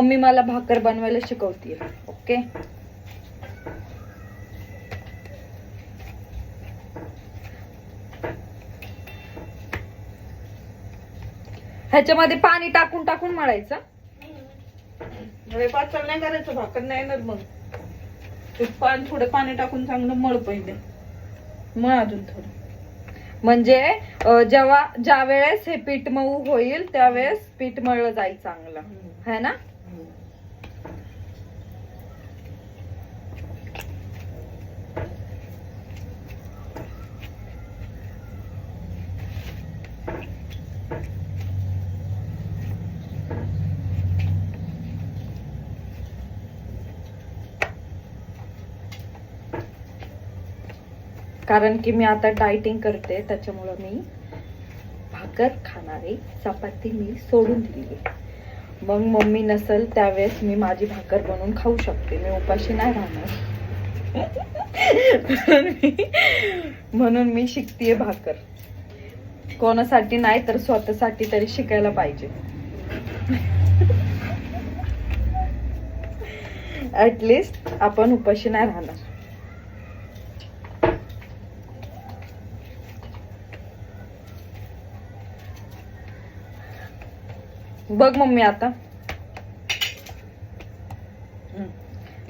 Mummy मला भाकर बनवायला शिकवतीये. ओके ह्याच्यामध्ये पाणी टाकून टाकून मळायचं. पातळ नाही करायचं भाकर नाही येणार मग. ते पाणी थोडं पाणी टाकून चांगलं मळ पहिले. मळ अजून थोडं. म्हणजे जेव्हा ज्या वेळेस हे पीठ मऊ होईल त्यावेळेस पीठ मळलं जाईल चांगलं. है ना? कारण की मी आता डायटिंग करते त्याच्यामुळं मी भाकर खाणारे चपाती मी सोडून दिली मग मम्मी नसल त्यावेळेस मी माझी भाकर बनवून खाऊ शकते. मी उपाशी नाही राहणार. म्हणून मी- शिकतीये भाकर. कोणासाठी नाही तर स्वतःसाठी तरी शिकायला पाहिजे. ऍटलिस्ट आपण उपाशी नाही राहणार. बघ मम्मी आता.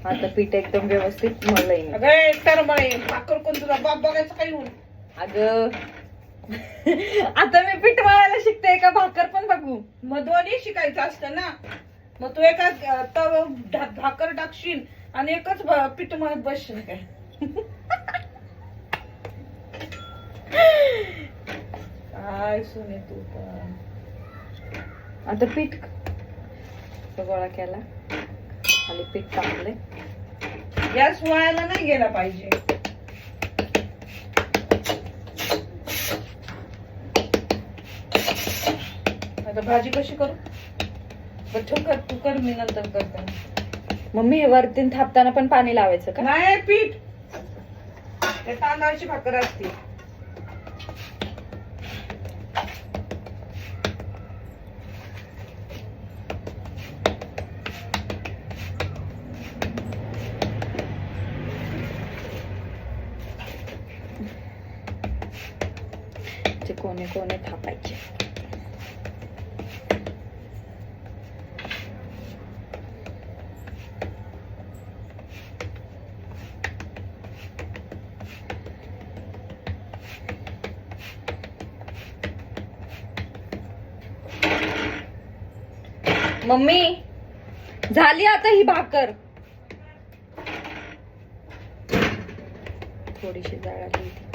आता पीठ एकदम व्यवस्थित मळलंय मी. अगं एकतर मळे भाकर कोण तुला बाप बघायचं काही होऊन अगं. आता मी पीठ मळायला शिकते का भाकर पण बघू? दोन्ही शिकायचं असतं ना. मग तू एका तव ढा- भाकर टाकशील आणि एकच भ- पीठ मळत बसशील. काय काय सुने तू पण. आता पीठ गोळा केला. खाली पीठ टाकले गॅस वाळायला नाही गेला पाहिजे. आता भाजी कशी करू? ठेव कर तू कर मी नंतर करते. मम्मी हे वरती थापताना पण पाणी लावायचं का? नाही पीठ. तांदळाची भाकर असते. कोणे कोणे थापायचे? मम्मी झाली आता ही भाकर. थोडीशी जाळाली होती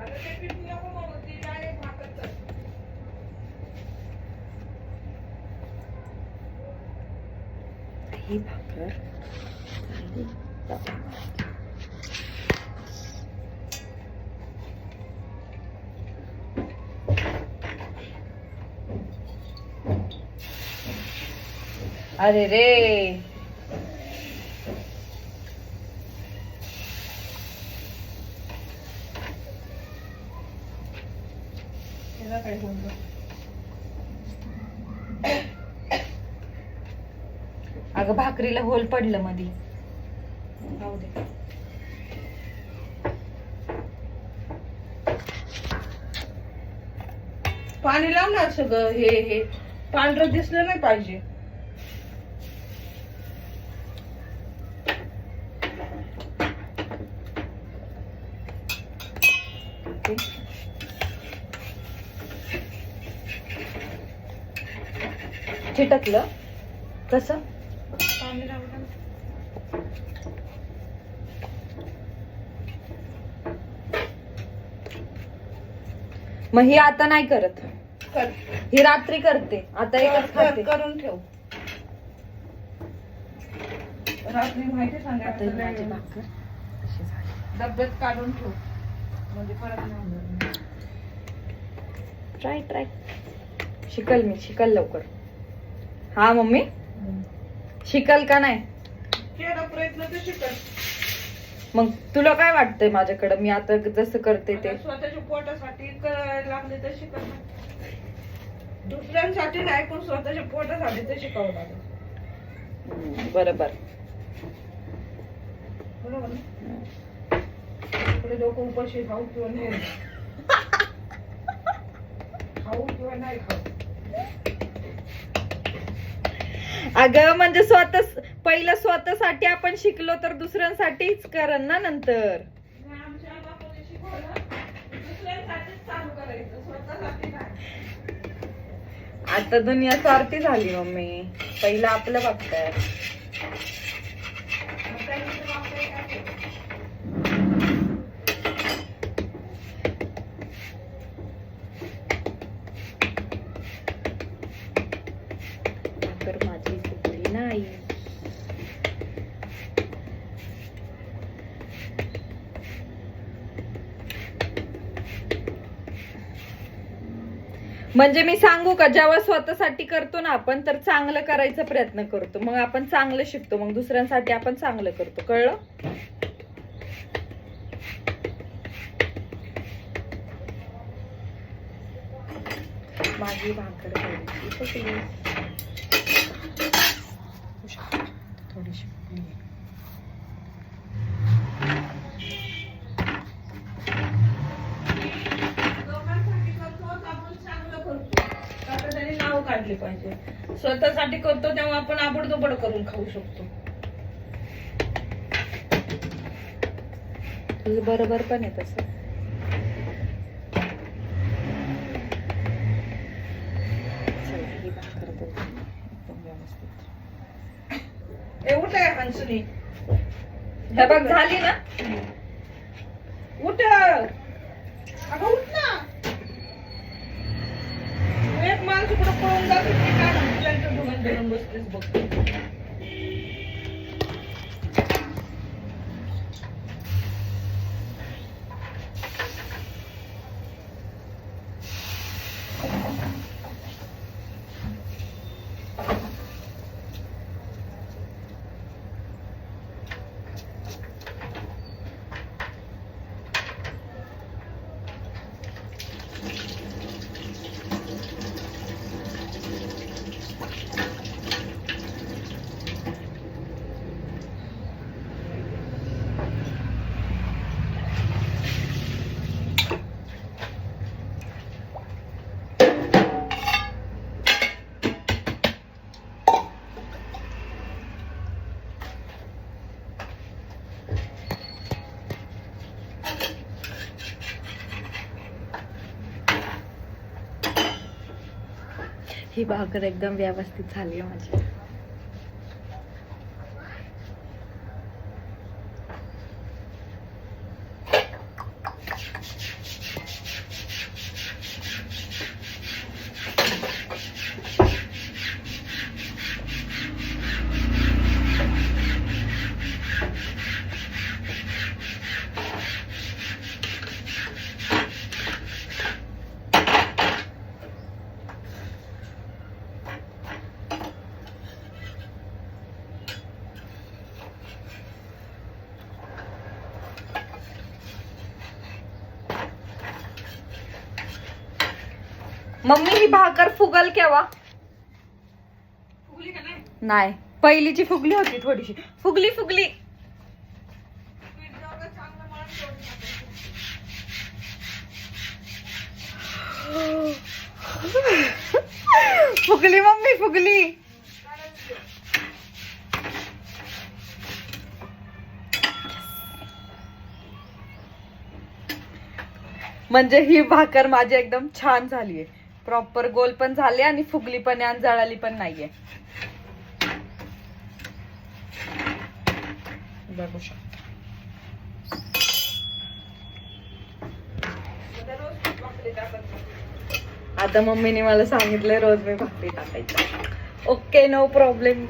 अरे ते पीठ नको मग, ती direct भाकर कर. ही भाकर आणि चपाती. अरे रे त्याला काय होऊन जातं. अगं भाकरीला होल पडलं मधी राहू दे. पाणी लावणार सगळं हे हे पांढरं दिसलं नाही पाहिजे. चिटकलं कसं पाणी लावलं मग ही आता नाही करत. कर. ही रात्री करते. आता एकच कर- खाते. करून ठेव. रात्री माहिती आता ही माझी सांगा भाकर. अशी झाली? डब्यात काढून ठेव. म्हणजे परत नाही होणार. ट्राय ट्राय शिकल मी. शिकल लवकर. हा मम्मी? शिकल का नाही? ना तशी कर मग तुला काय वाटतंय माझ्याकडं? मी आता जसं करते ते. आता स्वतःच्या पोटासाठी करायला लागले तर नाही. दुसऱ्यांसाठी नाही पण स्वतःच्या पोटासाठी तर शिकावं लागेल बरोबर. बरोबर इकडे लोक उपाशी खाऊ किंवा नाही खाऊ किंवा नाही खाऊ. अगं म्हणजे स्वतः पहिलं स्वतःसाठी आपण शिकलो तर दुसऱ्यांसाठीच करण ना नंतर नाही, आमच्या बापाने शिकवलं दुसऱ्यांसाठीच चालू करायचं स्वतःसाठी नाही आता दुनिया स्वार्थी झाली मम्मी. पहिला आपलं बघताय. मग तर माझी चुकली नाही म्हणजे मी सांगू का जेव्हा स्वतःसाठी करतो ना आपण तर चांगलं करायचा प्रयत्न करतो. मग आपण चांगलं शिकतो मग दुसऱ्यांसाठी आपण चांगलं करतो. कळलं? माझी भाकर थोडीशी फुटली. थोडीशी फुटली. लोकांसाठी करतो आपण चांगलं करतो आता त्यांनी नाव काढले पाहिजे. स्वतःसाठी करतो तेव्हा आपण आबडदोबड करून खाऊ शकतो. बरोबर पण आहे तसं. चला, ही भाकर बघू. एकदम व्यवस्थित. ए उठ आहे हंसनी. हे बघ झाली ना? siguro kung dapat may kanan, ilan tulungan doon ang bus-bus ही भाकर एकदम व्यवस्थित झाली माझी. मम्मी ही भाकर फुगल केव्हा? फुगली का नाही? नाही. पहिलीची फुगली होती थोडीशी. फुगली फुगली. फुगली मम्मी फुगली. म्हणजे ही भाकर माझी एकदम छान झालीये. प्रॉपर गोल पण झाली आणि फुगली पण आहे आणि जळाली पण नाहीये. बघू शकता. आता आता मम्मीने मला सांगितलंय रोज मी भाकरी टाकायचं. Okay no problem